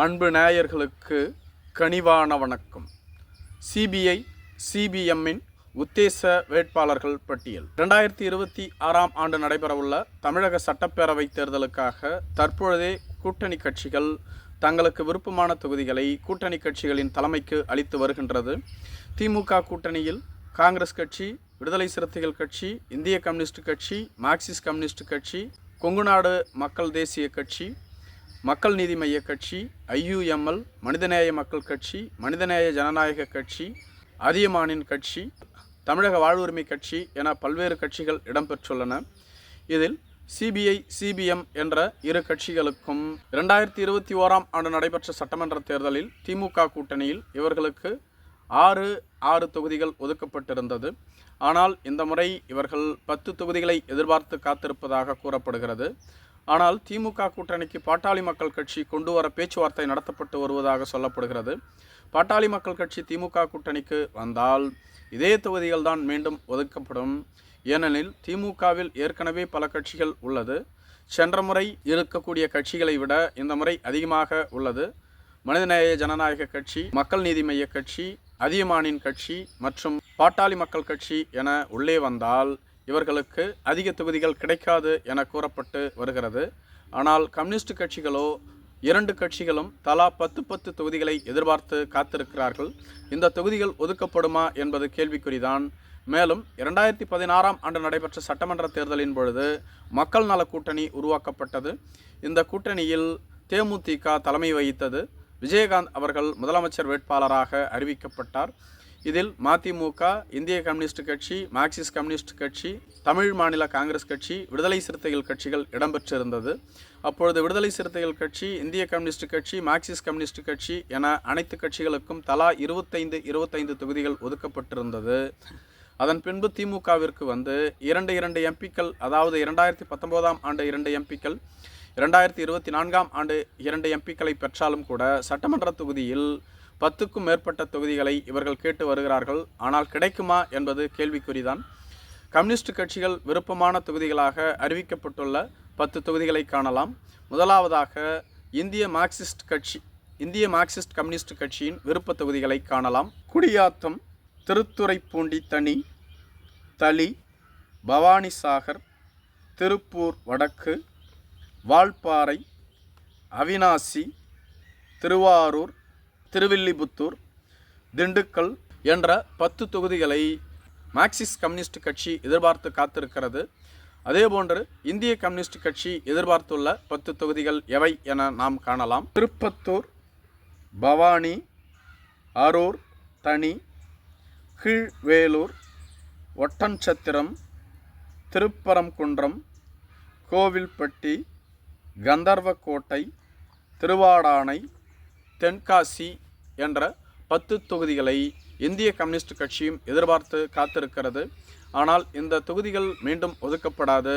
அன்பு நேயர்களுக்கு கனிவான வணக்கம். சிபிஐ சிபிஎம்மின் உத்தேச வேட்பாளர்கள் பட்டியல். ரெண்டாயிரத்தி இருபத்தி ஆறாம் ஆண்டு நடைபெறவுள்ள தமிழக சட்டப்பேரவை தேர்தலுக்காக தற்பொழுதே கூட்டணி கட்சிகள் தங்களுக்கு விருப்பமான தொகுதிகளை கூட்டணி கட்சிகளின் தலைமைக்கு அளித்து வருகின்றது. திமுக கூட்டணியில் காங்கிரஸ் கட்சி விடுதலை சிறுத்தைகள் கட்சி இந்திய கம்யூனிஸ்ட் கட்சி மார்க்சிஸ்ட் கம்யூனிஸ்ட் கட்சி கொங்குநாடு மக்கள் தேசிய கட்சி மக்கள் நீதி மைய கட்சி ஐயுஎம்எல் மனிதநேய மக்கள் கட்சி மனிதநேய ஜனநாயக கட்சி அதியமானின் கட்சி தமிழக வாழ்வுரிமை கட்சி என பல்வேறு கட்சிகள் இடம்பெற்றுள்ளன. இதில் சிபிஐ சிபிஎம் என்ற இரு கட்சிகளுக்கும் இரண்டாயிரத்தி இருபத்தி ஓராம் ஆண்டு நடைபெற்ற சட்டமன்ற தேர்தலில் திமுக கூட்டணியில் இவர்களுக்கு ஆறு ஆறு தொகுதிகள் ஒதுக்கப்பட்டிருந்தது. ஆனால் இந்த முறை இவர்கள் பத்து தொகுதிகளை எதிர்பார்த்து காத்திருப்பதாக கூறப்படுகிறது. ஆனால் திமுக கூட்டணிக்கு பாட்டாளி மக்கள் கட்சி கொண்டு வர பேச்சுவார்த்தை நடத்தப்பட்டு வருவதாக சொல்லப்படுகிறது. பாட்டாளி மக்கள் கட்சி திமுக கூட்டணிக்கு வந்தால் இதே தொகுதிகள் தான் மீண்டும் ஒதுக்கப்படும். ஏனெனில் திமுகவில் ஏற்கனவே பல கட்சிகள் உள்ளது. சென்ற முறை இருக்கக்கூடிய கட்சிகளை விட இந்த முறை அதிகமாக உள்ளது. மனிதநேய ஜனநாயக கட்சி மக்கள் நீதி மைய கட்சி அதியமானின் கட்சி மற்றும் பாட்டாளி மக்கள் கட்சி என உள்ளே வந்தால் இவர்களுக்கு அதிக தொகுதிகள் கிடைக்காது என கூறப்பட்டு வருகிறது. ஆனால் கம்யூனிஸ்ட் கட்சிகளோ இரண்டு கட்சிகளும் தலா பத்து பத்து தொகுதிகளை எதிர்பார்த்து காத்திருக்கிறார்கள். இந்த தொகுதிகள் ஒதுக்கப்படுமா என்பது கேள்விக்குறிதான். மேலும் இரண்டாயிரத்தி பதினாறாம் ஆண்டு நடைபெற்ற சட்டமன்ற தேர்தலின் பொழுது மக்கள் நல கூட்டணி உருவாக்கப்பட்டது. இந்த கூட்டணியில் தேமுதிக தலைமை வகித்தது விஜயகாந்த் அவர்கள் முதலமைச்சர் வேட்பாளராக அறிவிக்கப்பட்டார். இதில் மதிமுக இந்திய கம்யூனிஸ்ட் கட்சி மார்க்சிஸ்ட் கம்யூனிஸ்ட் கட்சி தமிழ் மாநில காங்கிரஸ் கட்சி விடுதலை சிறுத்தைகள் கட்சிகள் இடம்பெற்றிருந்தது. அப்பொழுது விடுதலை சிறுத்தைகள் கட்சி இந்திய கம்யூனிஸ்ட் கட்சி மார்க்சிஸ்ட் கம்யூனிஸ்ட் கட்சி என அனைத்து கட்சிகளுக்கும் தலா இருபத்தைந்து இருபத்தைந்து தொகுதிகள் ஒதுக்கப்பட்டிருந்தது. அதன் பின்பு திமுகவிற்கு வந்து இரண்டு இரண்டு எம்பிக்கள் அதாவது இரண்டாயிரத்தி பத்தொம்போதாம் ஆண்டு இரண்டு எம்பிக்கள் இரண்டாயிரத்தி இருபத்தி நான்காம் ஆண்டு இரண்டு எம்பிக்களை பெற்றாலும் கூட சட்டமன்ற தொகுதியில் பத்துக்கும் மேற்பட்ட தொகுதிகளை இவர்கள் கேட்டு வருகிறார்கள். ஆனால் கிடைக்குமா என்பது கேள்விக்குறிதான். கம்யூனிஸ்ட் கட்சிகள் விருப்பமான தொகுதிகளாக அறிவிக்கப்பட்டுள்ள பத்து தொகுதிகளை காணலாம். முதலாவதாக இந்திய மார்க்சிஸ்ட் கட்சி இந்திய மார்க்சிஸ்ட் கம்யூனிஸ்ட் கட்சியின் விருப்ப தொகுதிகளை காணலாம். குடியாத்தம் திருத்துறைப்பூண்டி தனி தளி பவானிசாகர் திருப்பூர் வடக்கு வால்பாறை அவினாசி திருவாரூர் திருவில்லிபுத்தூர் திண்டுக்கல் என்ற பத்து தொகுதிகளை மார்க்சிஸ்ட் கம்யூனிஸ்ட் கட்சி எதிர்பார்த்து காத்திருக்கிறது. அதேபோன்று இந்திய கம்யூனிஸ்ட் கட்சி எதிர்பார்த்துள்ள பத்து தொகுதிகள் எவை என நாம் காணலாம். திருப்பத்தூர் பவானி அரூர் தனி கீழ்வேலூர் ஒட்டன்சத்திரம் திருப்பரங்குன்றம் கோவில்பட்டி கந்தர்வக்கோட்டை திருவாடானை தென்காசி என்ற பத்து தொகுதிகளை இந்திய கம்யூனிஸ்ட் கட்சியும் எதிர்பார்த்து காத்திருக்கிறது. ஆனால் இந்த தொகுதிகள் மீண்டும் ஒதுக்கப்படாது.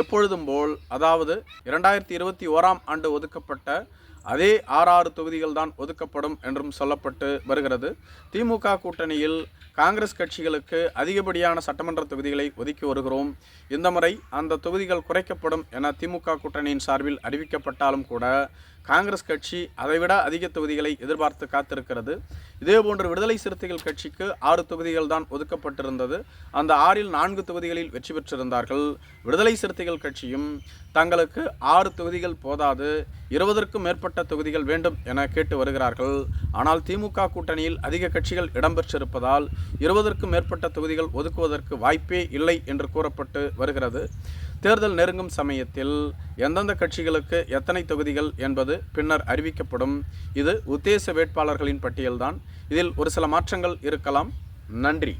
எப்பொழுதும் போல் அதாவது இரண்டாயிரத்தி இருபத்தி ஓராம் ஆண்டு ஒதுக்கப்பட்ட அதே ஆறாறு தொகுதிகள் தான் ஒதுக்கப்படும் என்றும் சொல்லப்பட்டு வருகிறது. திமுக கூட்டணியில் காங்கிரஸ் கட்சிகளுக்கு அதிகப்படியான சட்டமன்ற தொகுதிகளை ஒதுக்கி வருகிறோம். இந்த முறை அந்த தொகுதிகள் குறைக்கப்படும் என திமுக கூட்டணியின் சார்பில் அறிவிக்கப்பட்டாலும் கூட காங்கிரஸ் கட்சி அதைவிட அதிக தொகுதிகளை எதிர்பார்த்து காத்திருக்கிறது. இதேபோன்று விடுதலை சிறுத்தைகள் கட்சிக்கு ஆறு தொகுதிகள் தான் ஒதுக்கப்பட்டிருந்தது. அந்த ஆறில் நான்கு தொகுதிகளில் வெற்றி பெற்றிருந்தார்கள். விடுதலை சிறுத்தைகள் கட்சியும் தங்களுக்கு ஆறு தொகுதிகள் போதாது இருபதற்கும் மேற்பட்ட தொகுதிகள் வேண்டும் என கேட்டு வருகிறார்கள். ஆனால் திமுக கூட்டணியில் அதிக கட்சிகள் இடம்பெற்றிருப்பதால் இருபதற்கும் மேற்பட்ட தொகுதிகள் ஒதுக்குவதற்கு வாய்ப்பே இல்லை என்று கூறப்பட்டு வருகிறது. தேர்தல் நெருங்கும் சமயத்தில் எந்தெந்த கட்சிகளுக்கு எத்தனை தொகுதிகள் என்பது பின்னர் அறிவிக்கப்படும். இது உத்தேச வேட்பாளர்களின் பட்டியல்தான். இதில் ஒரு சில மாற்றங்கள் இருக்கலாம். நன்றி.